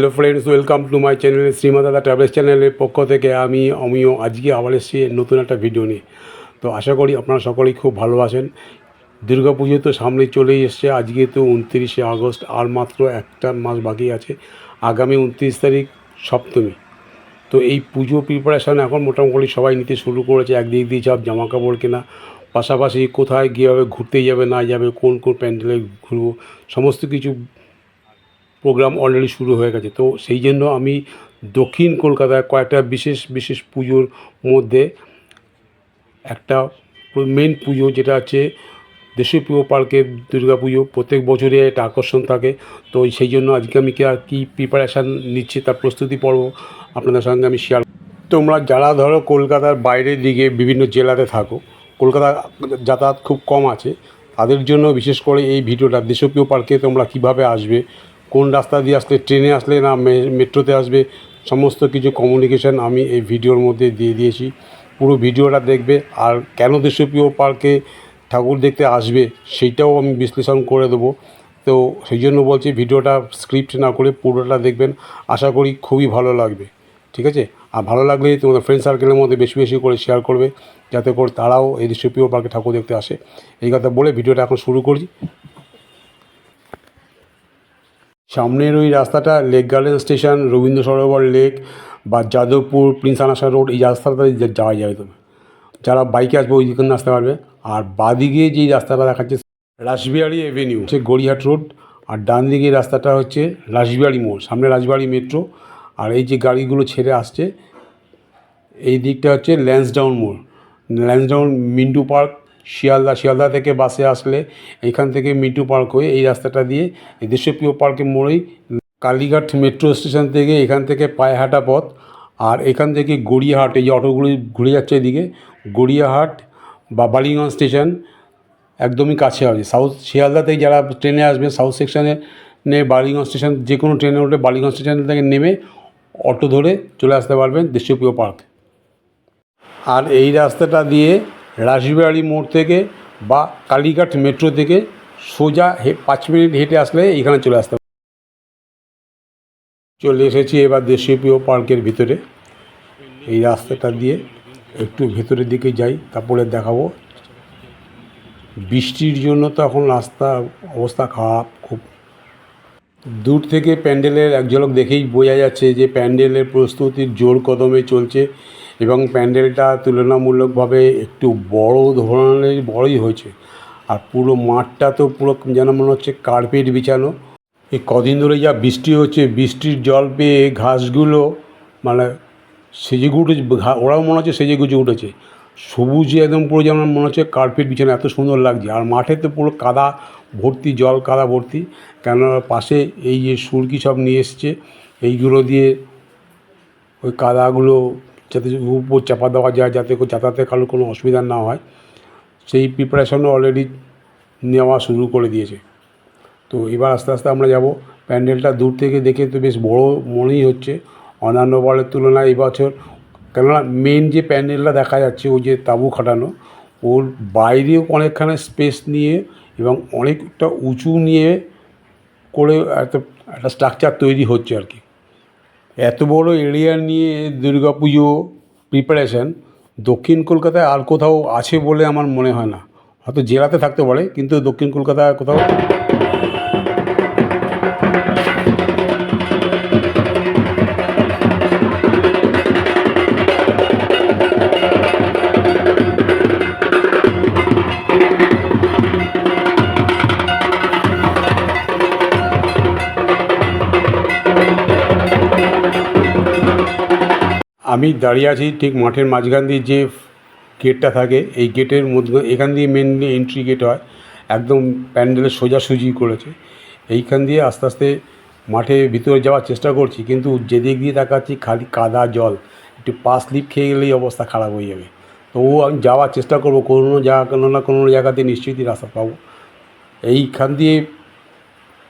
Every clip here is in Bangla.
Hello friends welcome to my channel শ্রীমাদাদা travels চ্যানেলের পক্ষ থেকে আমি, আমিও আজকে আবার এসেছি নতুন একটা ভিডিও নিয়ে। তো আশা করি আপনারা সকলেই খুব ভালোবাসেন দুর্গা পুজো তো সামনে চলেই এসছে, আজকে তো উনত্রিশে আগস্ট, আর মাত্র একটা মাস বাকি আছে, আগামী উনত্রিশ তারিখ সপ্তমী। তো এই পুজো প্রিপারেশান এখন মোটামুটি সবাই নিতে শুরু করেছে একদিক দিয়ে সব জামা কাপড় কেনা, পাশাপাশি কোথায়, কীভাবে ঘুরতে যাবে, না যাবে, কোন কোন প্যান্ডেলে ঘুরবো, সমস্ত কিছু প্রোগ্রাম অলরেডি শুরু হয়ে গেছে। তো সেই জন্য আমি দক্ষিণ কলকাতায় কয়েকটা বিশেষ বিশেষ পুজোর মধ্যে একটা মেন পুজো যেটা হচ্ছে দেশপ্রিয় পার্কের দুর্গা পুজো, প্রত্যেক বছরে একটা আকর্ষণ থাকে। তো সেই জন্য আজকে আমি কি কী প্রিপারেশান নিচ্ছি তার প্রস্তুতি পর্ব আপনাদের সঙ্গে আমি শেয়ার তোমরা যারা ধরো কলকাতার বাইরের দিকে বিভিন্ন জেলাতে থাকো, কলকাতা যাতায়াত খুব কম আছে, তাদের জন্য বিশেষ করে এই ভিডিওটা দেশপ্রিয় পার্কে তোমরা কীভাবে আসবে কোন রাস্তা দিয়ে আসলে ট্রেনে আসলে না মেট্রোতে আসবে, সমস্ত কিছু কমিউনিকেশান আমি এই ভিডিওর মধ্যে দিয়ে দিয়েছি। পুরো ভিডিওটা দেখবে, আর কেন দেশপ্রিয় পার্কে ঠাকুর দেখতে আসবে সেইটাও আমি বিশ্লেষণ করে দেবো। তো সেই জন্য বলছি, ভিডিওটা স্ক্রিপ্ট না করে পুরোটা দেখবেন। আশা করি খুবই ভালো লাগবে, ঠিক আছে? আর ভালো লাগলে তোমাদের ফ্রেন্ড সার্কেলের মধ্যে বেশি বেশি করে শেয়ার করবে, যাতে করে তারাও এই দেশপ্রিয় পার্কে ঠাকুর দেখতে আসে। এই কথা বলে ভিডিওটা এখন শুরু করছি। সামনের ওই রাস্তাটা Lake Garden station Rabindra Sarobar Lake বা যাদবপুর প্রিন্স আনাসা রোড এই রাস্তাটা যাওয়া যাবে তবে যারা বাইকে আসবে ওই দিকে আসতে পারবে। আর বাদিকে যেই রাস্তাটা দেখাচ্ছে, রাসবিহারি এভিনিউ হচ্ছে গড়িয়াহাট রোড আর ডান দিকে রাস্তাটা হচ্ছে রাসবিহারি মোড় সামনে রাসবিহারি মেট্রো আর এই যে গাড়িগুলো ছেড়ে আসছে, এই দিকটা হচ্ছে ল্যান্সডাউন মোড় ল্যান্সডাউন মিন্টু পার্ক শিয়ালদা শিয়ালদা থেকে বাসে আসলে এইখান থেকে মিটু পার্ক হয়ে এই রাস্তাটা দিয়ে দেশপ্রিয় পার্কের মোড়েই কালীঘাট মেট্রো স্টেশন থেকে এখান থেকে পায়ে হাঁটা পথ আর এখান থেকে গড়িয়াহাট, এই যে অটোগুলো ঘুরে যাচ্ছে এদিকে, গড়িয়াহাট বা বালিগঞ্জ স্টেশন একদমই কাছে হবে। সাউথ শিয়ালদা থেকে যারা ট্রেনে আসবে, সাউথ সেকশানে নে বালিগঞ্জ স্টেশন, যে কোনো ট্রেনে উঠে বালিগঞ্জ স্টেশন থেকে নেমে অটো ধরে চলে আসতে পারবেন দেশপ্রিয় পার্ক। আর এই রাস্তাটা দিয়ে রাসবিহারি মোড় থেকে বা কালীঘাট মেট্রো থেকে সোজা হে পাঁচ মিনিট হেঁটে আসলে এখানে চলে আসতে। চলে এসেছি এবার দেশপ্রিয় পার্কের ভিতরে। এই রাস্তাটা দিয়ে একটু ভেতরের দিকে যাই, তারপরে দেখাবো। বৃষ্টির জন্য তো এখন রাস্তা অবস্থা খারাপ, খুব। দূর থেকে প্যান্ডেলের, এক ঝলক দেখেই বোঝা যাচ্ছে যে প্যান্ডেলের প্রস্তুতির জোর কদমে চলছে। এবং প্যান্ডেলটা তুলনামূলকভাবে একটু বড় ধরনের, বড়ই হয়েছে। আর পুরো মাঠটা তো পুরো যেন মনে হচ্ছে কার্পেট বিছানো। এই কদিন ধরে যা বৃষ্টি হচ্ছে, বৃষ্টির জল পেয়ে ঘাসগুলো মানে সেজে গুটে ঘা ওরাও মনে হচ্ছে সেজে গুজে উঠেছে। সবুজে একদম পুরো যেমন মনে হচ্ছে কার্পেট বিছানো, এত সুন্দর লাগছে। আর মাঠে তো পুরো কাদা ভর্তি, জল কাদা ভর্তি। কেননা পাশে এই যে সুরকি সব নিয়ে এসছে, এইগুলো দিয়ে ওই কাদাগুলো যাতে উপর চাপা দেওয়া যায়, যাতে করে যাতায়াতে কারোর কোনো অসুবিধা না হয়, সেই প্রিপারেশনও অলরেডি নেওয়া শুরু করে দিয়েছে। তো এবার আস্তে আস্তে আমরা যাব। প্যান্ডেলটা দূর থেকে দেখে তো বেশ বড় মনেই হচ্ছে। অন্যান্য বারের তুলনায় এবছর কেননা মেন যে প্যান্ডেলটা দেখা যাচ্ছে, ওই যে তাঁবু খাটানো, ওর বাইরেও অনেকখানি স্পেস নিয়ে এবং অনেকটা উঁচু নিয়ে করে একটা একটা স্ট্রাকচার তৈরি হচ্ছে আর কি। এত বড় এরিয়া নিয়ে দুর্গা পুজো প্রিপারেশান দক্ষিণ কলকাতায় আর কোথাও আছে বলে আমার মনে হয় না। হয়তো জেলাতে থাকতে পারে, কিন্তু দক্ষিণ কলকাতায় কোথাও আমি দাঁড়িয়ে আছি ঠিক মাঠের মাঝখান দিয়ে যে গেটটা থাকে, এই গেটের মধ্যে, এখান দিয়ে মেনলি এন্ট্রি গেট হয়। একদম প্যান্ডেলের সোজাসুজি করেছে। এইখান দিয়ে আস্তে আস্তে মাঠে ভিতরে যাওয়ার চেষ্টা করছি, কিন্তু যেদিক দিয়ে তাকাচ্ছি খালি কাদা জল। একটু পা স্লিপ খেয়ে গেলেই অবস্থা খারাপ হয়ে যাবে। তবুও আমি যাওয়ার চেষ্টা করব, কোনো জায়গা, কোনো না কোনো জায়গাতে নিশ্চয়ই রাস্তা পাবো। এইখান দিয়ে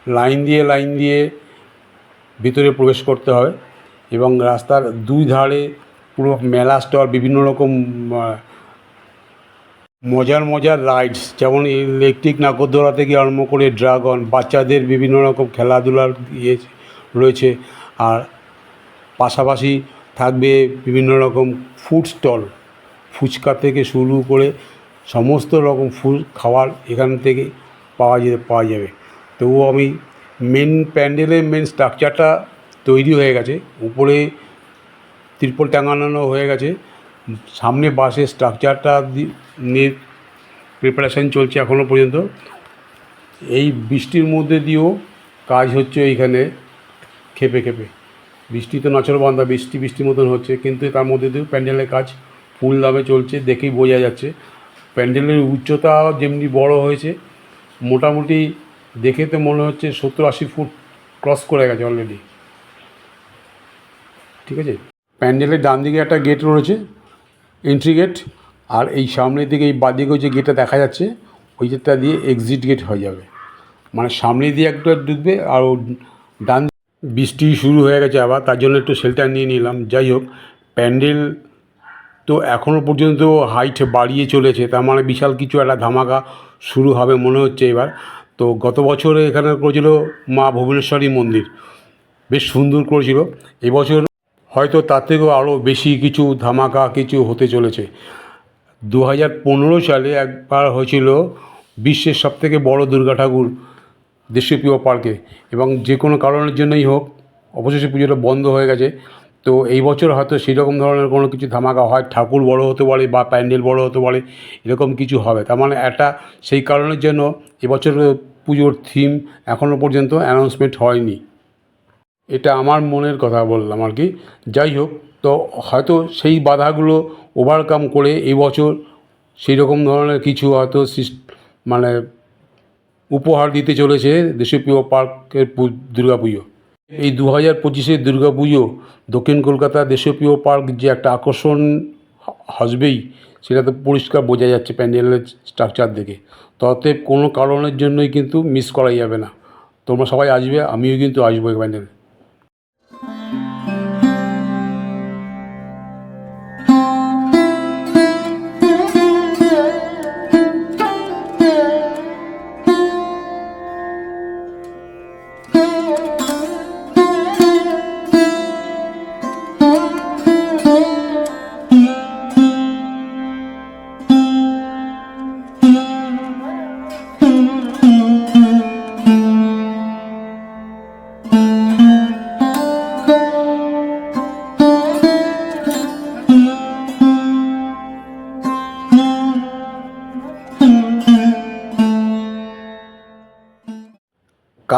লাইন দিয়ে লাইন দিয়ে ভিতরে প্রবেশ করতে হবে। এবং রাস্তার দুই ধারে পুরো মেলা স্টল, বিভিন্ন রকম মজার মজার রাইডস, যেমন ইলেকট্রিক নাগরদোলা থেকে আরম্ভ করে ড্রাগন, বাচ্চাদের বিভিন্ন রকম খেলাধুলার ইয়ে রয়েছে। আর পাশাপাশি থাকবে বিভিন্ন রকম ফুড স্টল, ফুচকা থেকে শুরু করে সমস্ত রকম ফুড খাবার এখান থেকে পাওয়া যেতে, পাওয়া যাবে। তবুও আমি মেন প্যান্ডেলের মেন স্ট্রাকচারটা তৈরি হয়ে গেছে। উপরে ত্রিপল টাঙানো হয়ে গেছে। সামনে বাসের স্ট্রাকচারটা নিয়ে প্রিপারেশান চলছে এখনও পর্যন্ত। এই বৃষ্টির মধ্যে দিয়েও কাজ হচ্ছে এইখানে খেপে খেপে। বৃষ্টি তো নাচরবান্ধা বৃষ্টি বৃষ্টির মতন হচ্ছে, কিন্তু তার মধ্যে দিয়েও প্যান্ডেলের কাজ ফুল দামে চলছে দেখেই বোঝা যাচ্ছে। প্যান্ডেলের উচ্চতা যেমনি বড় হয়েছে, মোটামুটি দেখে তো মনে হচ্ছে সত্তর আশি ফুট ক্রস করে গেছে অলরেডি ঠিক আছে? প্যান্ডেলের ডান দিকে একটা গেট রয়েছে এন্ট্রি গেট আর এই সামনের দিকে, এই বাদিকেও যে গেটটা দেখা যাচ্ছে, ওই গেটটা দিয়ে এক্সিট গেট হয়ে যাবে। মানে সামনে দিয়ে একটা ঢুকবে, আর ডান বৃষ্টি শুরু হয়ে গেছে আবার, তার জন্য একটু শেল্টার নিয়ে নিলাম। যাই হোক, প্যান্ডেল তো এখনও পর্যন্ত হাইট বাড়িয়ে চলেছে, তার মানে বিশাল কিছু একটা ধামাকা শুরু হবে মনে হচ্ছে এবার। তো গত বছরে এখানে করেছিল মা ভুবনেশ্বরী মন্দির, বেশ সুন্দর করেছিল। এবছর হয়তো তার থেকেও আরও বেশি কিছু ধামাকা কিছু হতে চলেছে। দু হাজার পনেরো সালে একবার হয়েছিল বিশ্বের সবথেকে বড় দুর্গা ঠাকুর দেশপ্রিয় পার্কে এবং যে কোনো কারণের জন্যই হোক, অবশেষে পুজোটা বন্ধ হয়ে গেছে। তো এই বছর হয়তো সেই রকম ধরনের কোনো কিছু ধামাকা হয়, ঠাকুর বড় হতে পারে বা প্যান্ডেল বড় হতে পারে, এরকম কিছু হবে। তার মানে একটা সেই কারণের জন্য এবছর পুজোর থিম এখনও পর্যন্ত অ্যানাউন্সমেন্ট হয়নি। এটা আমার মনের কথা বললাম আর কি। যাই হোক, তো হয়তো সেই বাধাগুলো ওভারকাম করে এই বছর সেই রকম ধরনের কিছু হয়তো মানে উপহার দিতে চলেছে দেশপ্রিয় পার্কের দুর্গা পুজো এই দু হাজার পঁচিশের দুর্গা পুজো দক্ষিণ কলকাতা দেশপ্রিয় পার্ক যে একটা আকর্ষণ হ- আসবেই সেটা তো পরিষ্কার বোঝা যাচ্ছে প্যান্ডেলের স্ট্রাকচার দেখে। তো অতএব কোনো কারণের জন্যই কিন্তু মিস করা যাবে না। তোমরা সবাই আসবে, আমিও কিন্তু আসব এই প্যান্ডেলে।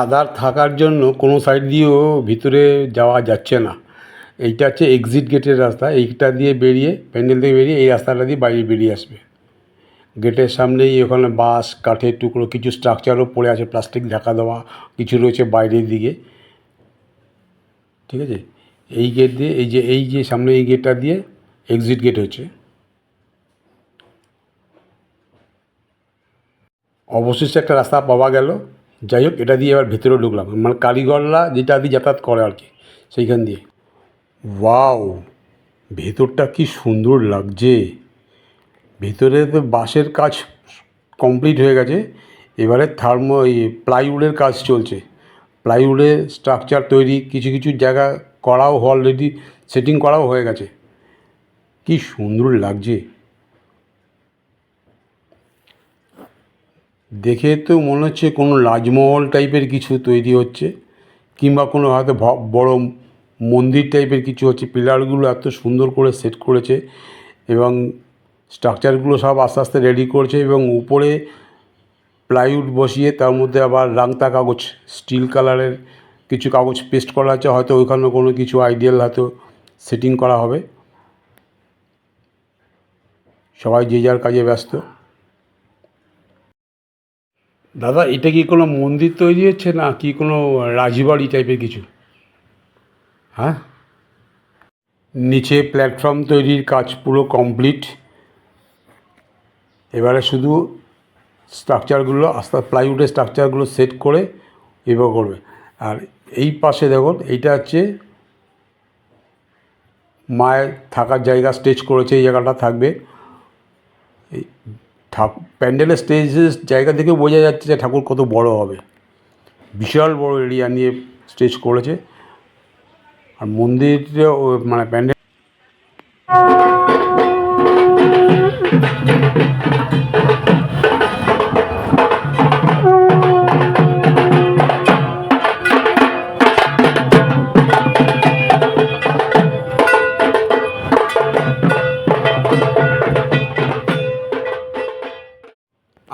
কাদার থাকার জন্য কোনো সাইড দিয়েও ভিতরে যাওয়া যাচ্ছে না। এইটা হচ্ছে এক্সিট গেটের রাস্তা, এইটা দিয়ে বেরিয়ে, প্যান্ডেল থেকে বেরিয়ে এই রাস্তাটা দিয়ে বাইরে বেরিয়ে আসবে। গেটের সামনেই ওখানে বাঁশ, কাঠের টুকরো, কিছু স্ট্রাকচারও পড়ে আছে প্লাস্টিক ঢাকা দেওয়া, কিছু রয়েছে বাইরের দিকে। ঠিক আছে? এই গেট দিয়ে, এই যে এই যে সামনে এই গেটটা দিয়ে এক্সিট গেট হচ্ছে। অবশেষে একটা রাস্তা পাওয়া গেল। যাই হোক এটা দিয়ে এবার ভেতরে ঢুকলাম। মানে কারিগররা যেটা দিয়ে যাতায়াত করে আর কি, সেইখান দিয়ে। ওয়াও! ভেতরটা কি সুন্দর লাগছে। ভেতরে তো বাঁশের কাজ কমপ্লিট হয়ে গেছে। এবারে থার্মো প্লাইউডের কাজ চলছে। প্লাইউডের স্ট্রাকচার তৈরি, কিছু কিছু জায়গা করাও অলরেডি সেটিং করাও হয়ে গেছে। কি সুন্দর লাগছে। দেখে তো মনে হচ্ছে কোনো রাজমহল টাইপের কিছু তৈরি হচ্ছে, কিংবা কোনো হয়তো বড় মন্দির টাইপের কিছু হচ্ছে। পিলারগুলো এত সুন্দর করে সেট করেছে এবং স্ট্রাকচারগুলো সব আস্তে আস্তে রেডি করছে এবং উপরে প্লাইউড বসিয়ে তার মধ্যে আবার রাংতা কাগজ, স্টিল কালারের কিছু কাগজ পেস্ট করা আছে। হয়তো ওইখানে কোনো কিছু আইডিয়াল হয়তো সেটিং করা হবে। সবাই যে যার কাজে ব্যস্ত। দাদা, এটা কি কোনো মন্দির তৈরি হচ্ছে না কি কোনো রাজবাড়ি টাইপের কিছু? হ্যাঁ? নিচে প্ল্যাটফর্ম তৈরির কাজ পুরো কমপ্লিট এবারে শুধু স্ট্রাকচারগুলো আস্তে প্লাইউডের স্ট্রাকচারগুলো সেট করে এবার করবে। আর এই পাশে দেখুন, এইটা হচ্ছে মায়ের থাকার জায়গা স্টেজ করেছে, এই জায়গাটা থাকবে। এই ঠাক, প্যান্ডেলের স্টেজের জায়গা থেকে বোঝা যাচ্ছে যে ঠাকুর কত বড় হবে। বিশাল বড় এরিয়া নিয়ে স্টেজ করেছে। আর মন্দিরটা মানে প্যান্ডেল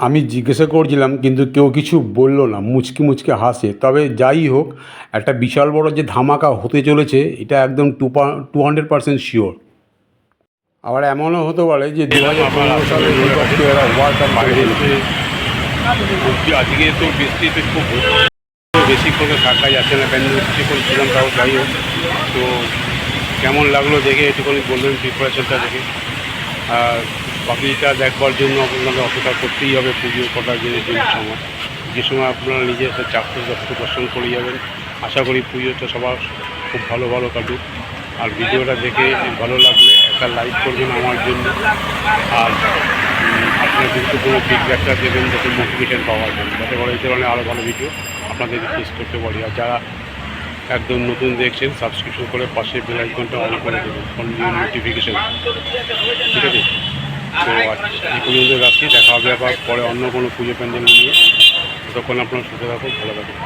আমি জিজ্ঞাসা করছিলাম কিন্তু কেউ কিছু বলল না মুচকি মুচকি হাসে। তবে যাই হোক একটা বিশাল বড় যে ধামাকা হতে চলেছে এটা একদম two two hundred percent sure. আবার এমনও হতে পারে যে দু হাজার পনেরো সালে ওয়ার্ল্ড কাপ বৃষ্টি আজকে তো বৃষ্টিতে খুব বেশি করে থাকা যাচ্ছে না প্যান্ডেল কিছু করেছিলাম তাও যাই হোক। তো কেমন লাগল দেখে একটুখানি বলবেন প্রিপারেশনটা দেখে। আর বাকিটা দেখবার জন্য আপনাদের অপেক্ষা করতেই হবে পুজো কটার জন্য যে সময়। যে সময় আপনারা নিজে এসে চারটে দশটা দর্শন করে যাবেন, আশা করি পুজোটা সবার খুব ভালো ভালো কাটুক। আর ভিডিওটা দেখে ভালো লাগলে একটা লাইক করবেন আমার জন্য। আর আপনারা কিন্তু কোনো ফিডব্যাকটা দেবেন যাতে মোটিভেশন পাওয়া যায় যাতে করে এই ধরনের আরও ভালো ভিডিও আপনাদের রিকোয়েস্ট করতে পারি। আর যারা একদম নতুন দেখছেন সাবস্ক্রিপশন করে পাশে বেল আইকনটা অন করে দেবেন ফোন নোটিফিকেশন ঠিক আছে? তো এই পর্যন্ত রাখছি দেখা হবে আবার পরে অন্য কোনো পুজো প্যান্ডেল নিয়ে। ততক্ষণ আপনার সুস্থ থাকুন, ভালো থাকুন।